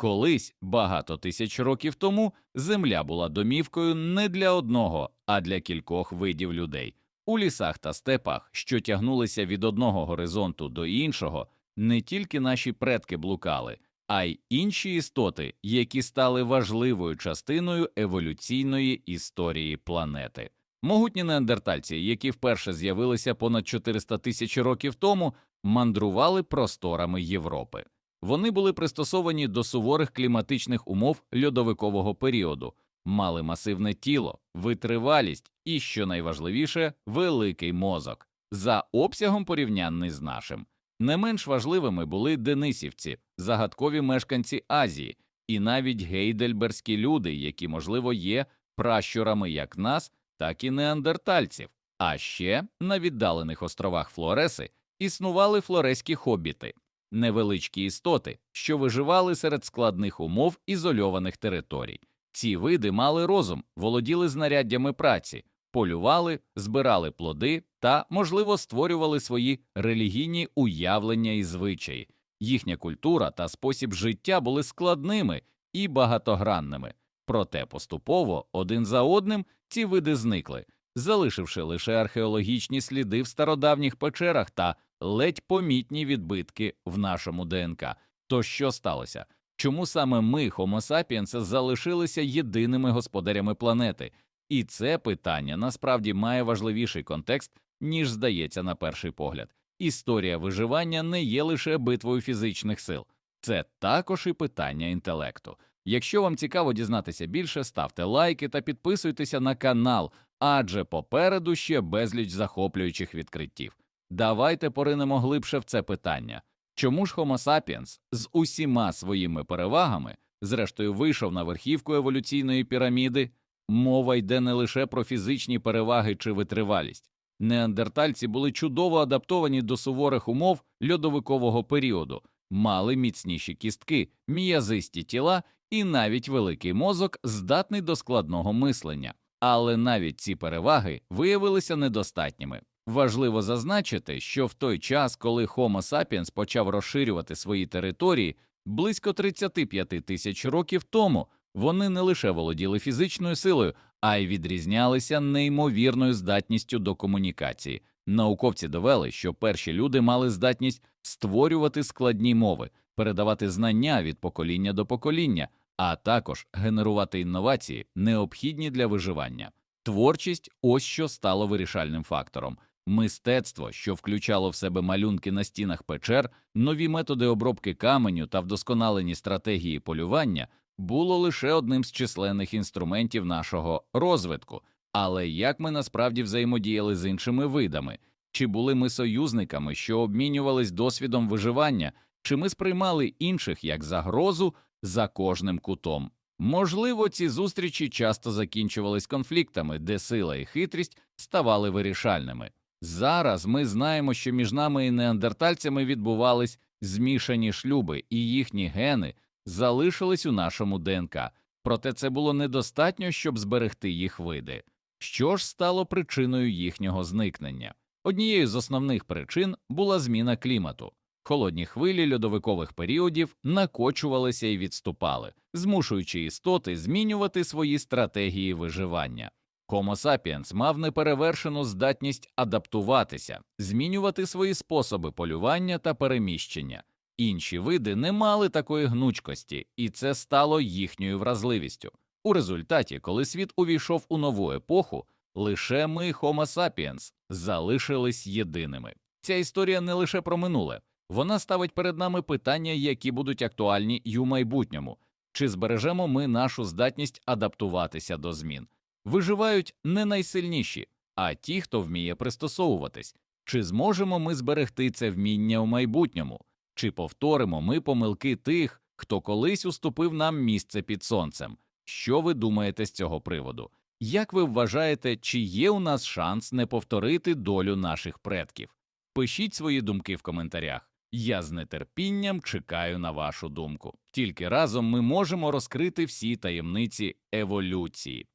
Колись, багато тисяч років тому, земля була домівкою не для одного, а для кількох видів людей. У лісах та степах, що тягнулися від одного горизонту до іншого, не тільки наші предки блукали, а й інші істоти, які стали важливою частиною еволюційної історії планети. Могутні неандертальці, які вперше з'явилися понад 400 тисяч років тому, мандрували просторами Європи. Вони були пристосовані до суворих кліматичних умов льодовикового періоду, мали масивне тіло, витривалість і, що найважливіше, великий мозок, за обсягом порівнянний з нашим. Не менш важливими були денисівці, загадкові мешканці Азії, і навіть гейдельберські люди, які, можливо, є пращурами як нас, так і неандертальців. А ще на віддалених островах Флореси існували флореські хобіти, невеличкі істоти, що виживали серед складних умов ізольованих територій. Ці види мали розум, володіли знаряддями праці, полювали, збирали плоди та, можливо, створювали свої релігійні уявлення і звичаї. Їхня культура та спосіб життя були складними і багатогранними, проте поступово один за одним ці види зникли, залишивши лише археологічні сліди в стародавніх печерах та ледь помітні відбитки в нашому ДНК. То що сталося? Чому саме ми, Homo sapiens, залишилися єдиними господарями планети? І це питання насправді має важливіший контекст, ніж здається на перший погляд. Історія виживання не є лише битвою фізичних сил, це також і питання інтелекту. Якщо вам цікаво дізнатися більше, ставте лайки та підписуйтеся на канал, адже попереду ще безліч захоплюючих відкриттів. Давайте поринемо глибше в це питання. Чому ж Homo sapiens з усіма своїми перевагами, зрештою, вийшов на верхівку еволюційної піраміди? Мова йде не лише про фізичні переваги чи витривалість. Неандертальці були чудово адаптовані до суворих умов льодовикового періоду, мали міцніші кістки, м'язисті тіла і навіть великий мозок, здатний до складного мислення. Але навіть ці переваги виявилися недостатніми. Важливо зазначити, що в той час, коли Homo sapiens почав розширювати свої території близько 35 тисяч років тому, вони не лише володіли фізичною силою, а й відрізнялися неймовірною здатністю до комунікації. Науковці довели, що перші люди мали здатність створювати складні мови, передавати знання від покоління до покоління, а також генерувати інновації, необхідні для виживання. Творчість ось що стало вирішальним фактором. Мистецтво, що включало в себе малюнки на стінах печер, нові методи обробки каменю та вдосконалені стратегії полювання, було лише одним з численних інструментів нашого розвитку. Але як ми насправді взаємодіяли з іншими видами? Чи були ми союзниками, що обмінювались досвідом виживання, чи ми сприймали інших як загрозу за кожним кутом? Можливо, ці зустрічі часто закінчувались конфліктами, де сила і хитрість ставали вирішальними. Зараз ми знаємо, що між нами і неандертальцями відбувались змішані шлюби, і їхні гени залишились у нашому ДНК, проте це було недостатньо, щоб зберегти їх види. Що ж стало причиною їхнього зникнення? Однією з основних причин була зміна клімату. Холодні хвилі льодовикових періодів накочувалися і відступали, змушуючи істоти змінювати свої стратегії виживання. Homo sapiens мав неперевершену здатність адаптуватися, змінювати свої способи полювання та переміщення. Інші види не мали такої гнучкості, і це стало їхньою вразливістю. У результаті, коли світ увійшов у нову епоху, лише ми, Homo sapiens, залишились єдиними. Ця історія не лише про минуле, вона ставить перед нами питання, які будуть актуальні й у майбутньому, чи збережемо ми нашу здатність адаптуватися до змін. Виживають не найсильніші, а ті, хто вміє пристосовуватись. Чи зможемо ми зберегти це вміння у майбутньому, чи повторимо ми помилки тих, хто колись уступив нам місце під сонцем? Що ви думаєте з цього приводу? Як ви вважаєте, чи є у нас шанс не повторити долю наших предків? Пишіть свої думки в коментарях. Я з нетерпінням чекаю на вашу думку. Тільки разом ми можемо розкрити всі таємниці еволюції.